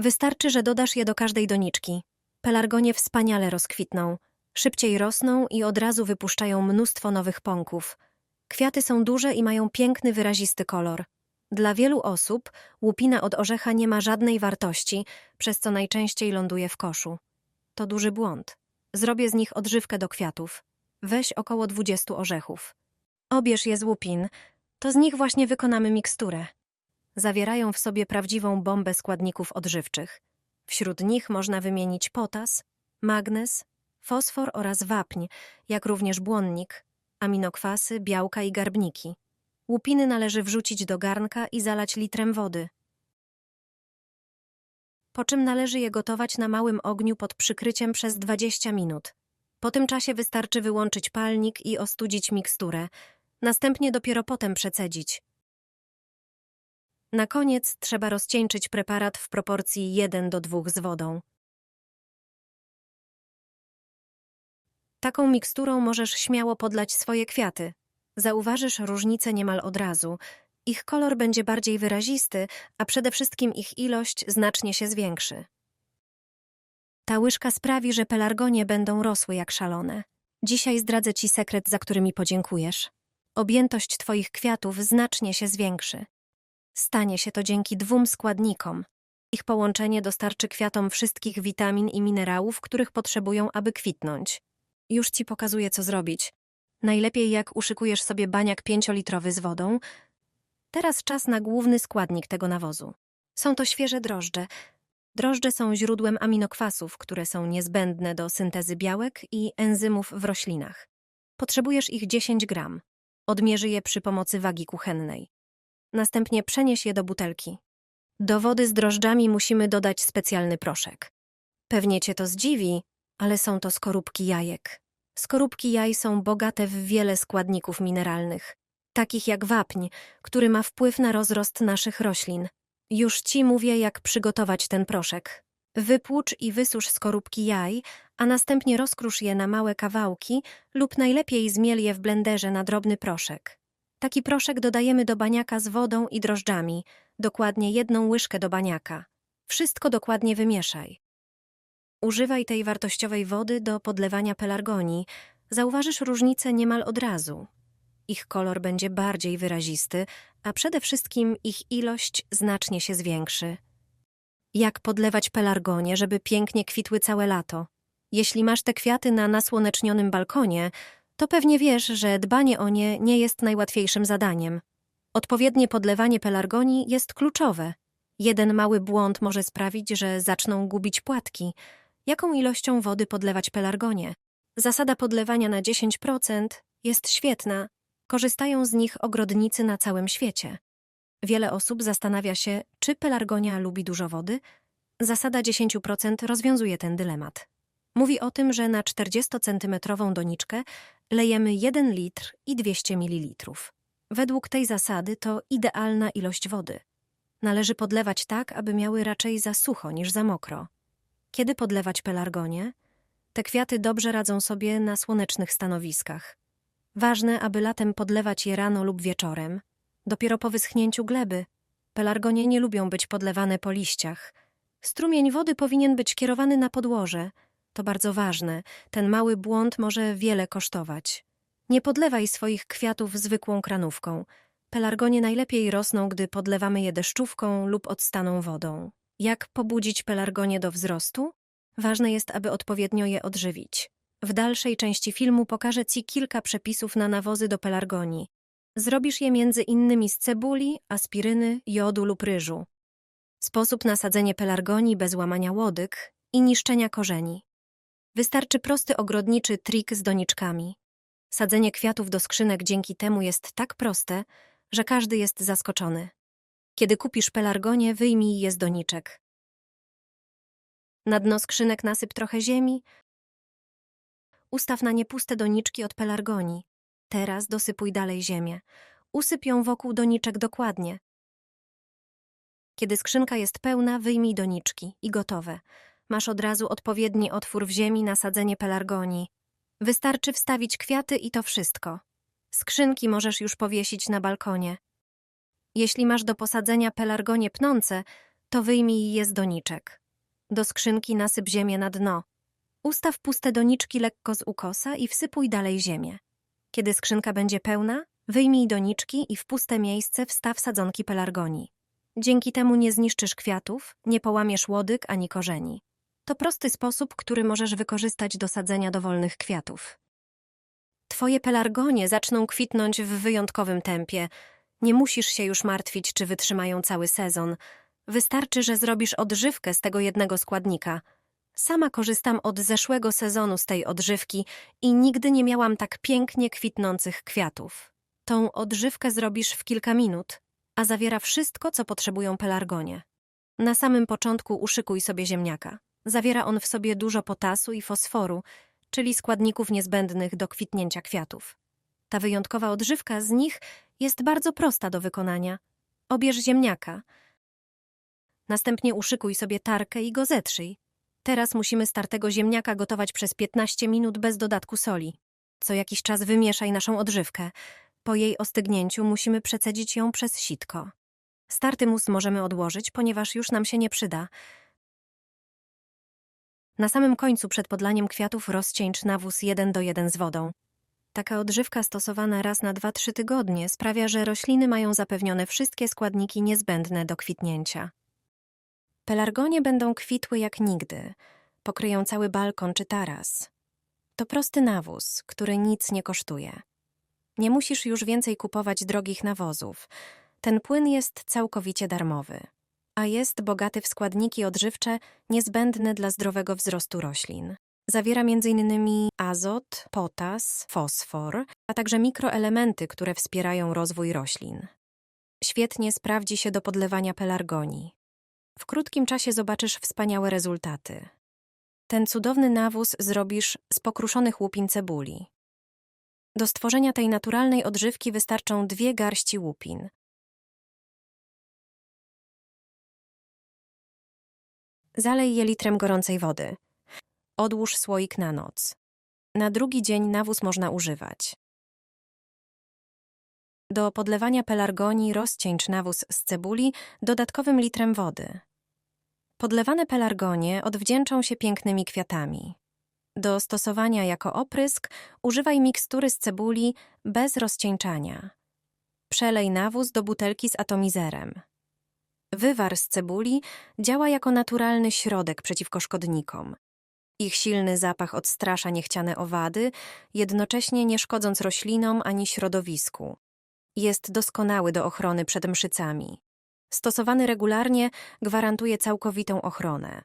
Wystarczy, że dodasz je do każdej doniczki. Pelargonie wspaniale rozkwitną, szybciej rosną i od razu wypuszczają mnóstwo nowych pąków. Kwiaty są duże i mają piękny, wyrazisty kolor. Dla wielu osób łupina od orzecha nie ma żadnej wartości, przez co najczęściej ląduje w koszu. To duży błąd. Zrobię z nich odżywkę do kwiatów. Weź około 20 orzechów. Obierz je z łupin, to z nich właśnie wykonamy miksturę. Zawierają w sobie prawdziwą bombę składników odżywczych. Wśród nich można wymienić potas, magnez, fosfor oraz wapń, jak również błonnik, aminokwasy, białka i garbniki. Łupiny należy wrzucić do garnka i zalać litrem wody. Po czym należy je gotować na małym ogniu pod przykryciem przez 20 minut. Po tym czasie wystarczy wyłączyć palnik i ostudzić miksturę. Następnie dopiero potem przecedzić. Na koniec trzeba rozcieńczyć preparat w proporcji 1 do 2 z wodą. Taką miksturą możesz śmiało podlać swoje kwiaty. Zauważysz różnicę niemal od razu. Ich kolor będzie bardziej wyrazisty, a przede wszystkim ich ilość znacznie się zwiększy. Ta łyżka sprawi, że pelargonie będą rosły jak szalone. Dzisiaj zdradzę ci sekret, za który mi podziękujesz. Objętość twoich kwiatów znacznie się zwiększy. Stanie się to dzięki dwóm składnikom. Ich połączenie dostarczy kwiatom wszystkich witamin i minerałów, których potrzebują, aby kwitnąć. Już ci pokazuję, co zrobić. Najlepiej jak uszykujesz sobie baniak pięciolitrowy z wodą. Teraz czas na główny składnik tego nawozu. Są to świeże drożdże. Drożdże są źródłem aminokwasów, które są niezbędne do syntezy białek i enzymów w roślinach. Potrzebujesz ich 10 gram. Odmierzy je przy pomocy wagi kuchennej. Następnie przenieś je do butelki. Do wody z drożdżami musimy dodać specjalny proszek. Pewnie cię to zdziwi, ale są to skorupki jajek. Skorupki jaj są bogate w wiele składników mineralnych, takich jak wapń, który ma wpływ na rozrost naszych roślin. Już ci mówię, jak przygotować ten proszek. Wypłucz i wysusz skorupki jaj, a następnie rozkrusz je na małe kawałki lub najlepiej zmiel je w blenderze na drobny proszek. Taki proszek dodajemy do baniaka z wodą i drożdżami, dokładnie jedną łyżkę do baniaka. Wszystko dokładnie wymieszaj. Używaj tej wartościowej wody do podlewania pelargonii. Zauważysz różnicę niemal od razu. Ich kolor będzie bardziej wyrazisty, a przede wszystkim ich ilość znacznie się zwiększy. Jak podlewać pelargonie, żeby pięknie kwitły całe lato? Jeśli masz te kwiaty na nasłonecznionym balkonie, to pewnie wiesz, że dbanie o nie nie jest najłatwiejszym zadaniem. Odpowiednie podlewanie pelargonii jest kluczowe. Jeden mały błąd może sprawić, że zaczną gubić płatki. Jaką ilością wody podlewać pelargonie? Zasada podlewania na 10% jest świetna. Korzystają z nich ogrodnicy na całym świecie. Wiele osób zastanawia się, czy pelargonia lubi dużo wody. Zasada 10% rozwiązuje ten dylemat. Mówi o tym, że na 40-centymetrową doniczkę lejemy 1 litr i 200 ml. Według tej zasady to idealna ilość wody. Należy podlewać tak, aby miały raczej za sucho niż za mokro. Kiedy podlewać pelargonie? Te kwiaty dobrze radzą sobie na słonecznych stanowiskach. Ważne, aby latem podlewać je rano lub wieczorem. Dopiero po wyschnięciu gleby. Pelargonie nie lubią być podlewane po liściach. Strumień wody powinien być kierowany na podłoże. To bardzo ważne. Ten mały błąd może wiele kosztować. Nie podlewaj swoich kwiatów zwykłą kranówką. Pelargonie najlepiej rosną, gdy podlewamy je deszczówką lub odstaną wodą. Jak pobudzić pelargonie do wzrostu? Ważne jest, aby odpowiednio je odżywić. W dalszej części filmu pokażę Ci kilka przepisów na nawozy do pelargonii. Zrobisz je między innymi z cebuli, aspiryny, jodu lub ryżu. Sposób na sadzenie pelargonii bez łamania łodyg i niszczenia korzeni. Wystarczy prosty ogrodniczy trik z doniczkami. Sadzenie kwiatów do skrzynek dzięki temu jest tak proste, że każdy jest zaskoczony. Kiedy kupisz pelargonię, wyjmij je z doniczek. Na dno skrzynek nasyp trochę ziemi. Ustaw na nie puste doniczki od pelargonii. Teraz dosypuj dalej ziemię. Usyp ją wokół doniczek dokładnie. Kiedy skrzynka jest pełna, wyjmij doniczki i gotowe. Masz od razu odpowiedni otwór w ziemi na sadzenie pelargonii. Wystarczy wstawić kwiaty i to wszystko. Skrzynki możesz już powiesić na balkonie. Jeśli masz do posadzenia pelargonie pnące, to wyjmij je z doniczek. Do skrzynki nasyp ziemię na dno. Ustaw puste doniczki lekko z ukosa i wsypuj dalej ziemię. Kiedy skrzynka będzie pełna, wyjmij doniczki i w puste miejsce wstaw sadzonki pelargonii. Dzięki temu nie zniszczysz kwiatów, nie połamiesz łodyg ani korzeni. To prosty sposób, który możesz wykorzystać do sadzenia dowolnych kwiatów. Twoje pelargonie zaczną kwitnąć w wyjątkowym tempie. Nie musisz się już martwić, czy wytrzymają cały sezon. Wystarczy, że zrobisz odżywkę z tego jednego składnika. Sama korzystam od zeszłego sezonu z tej odżywki i nigdy nie miałam tak pięknie kwitnących kwiatów. Tą odżywkę zrobisz w kilka minut, a zawiera wszystko, co potrzebują pelargonie. Na samym początku uszykuj sobie ziemniaka. Zawiera on w sobie dużo potasu i fosforu, czyli składników niezbędnych do kwitnięcia kwiatów. Ta wyjątkowa odżywka z nich jest bardzo prosta do wykonania. Obierz ziemniaka. Następnie uszykuj sobie tarkę i go zetrzyj. Teraz musimy startego ziemniaka gotować przez 15 minut bez dodatku soli. Co jakiś czas wymieszaj naszą odżywkę. Po jej ostygnięciu musimy przecedzić ją przez sitko. Starty mus możemy odłożyć, ponieważ już nam się nie przyda. Na samym końcu przed podlaniem kwiatów rozcieńcz nawóz 1 do 1 z wodą. Taka odżywka stosowana raz na 2-3 tygodnie sprawia, że rośliny mają zapewnione wszystkie składniki niezbędne do kwitnięcia. Pelargonie będą kwitły jak nigdy. Pokryją cały balkon czy taras. To prosty nawóz, który nic nie kosztuje. Nie musisz już więcej kupować drogich nawozów. Ten płyn jest całkowicie darmowy, a jest bogaty w składniki odżywcze niezbędne dla zdrowego wzrostu roślin. Zawiera m.in. azot, potas, fosfor, a także mikroelementy, które wspierają rozwój roślin. Świetnie sprawdzi się do podlewania pelargonii. W krótkim czasie zobaczysz wspaniałe rezultaty. Ten cudowny nawóz zrobisz z pokruszonych łupin cebuli. Do stworzenia tej naturalnej odżywki wystarczą dwie garści łupin. Zalej je litrem gorącej wody. Odłóż słoik na noc. Na drugi dzień nawóz można używać. Do podlewania pelargonii rozcieńcz nawóz z cebuli dodatkowym litrem wody. Podlewane pelargonie odwdzięczą się pięknymi kwiatami. Do stosowania jako oprysk używaj mikstury z cebuli bez rozcieńczania. Przelej nawóz do butelki z atomizerem. Wywar z cebuli działa jako naturalny środek przeciwko szkodnikom. Ich silny zapach odstrasza niechciane owady, jednocześnie nie szkodząc roślinom ani środowisku. Jest doskonały do ochrony przed mszycami. Stosowany regularnie gwarantuje całkowitą ochronę.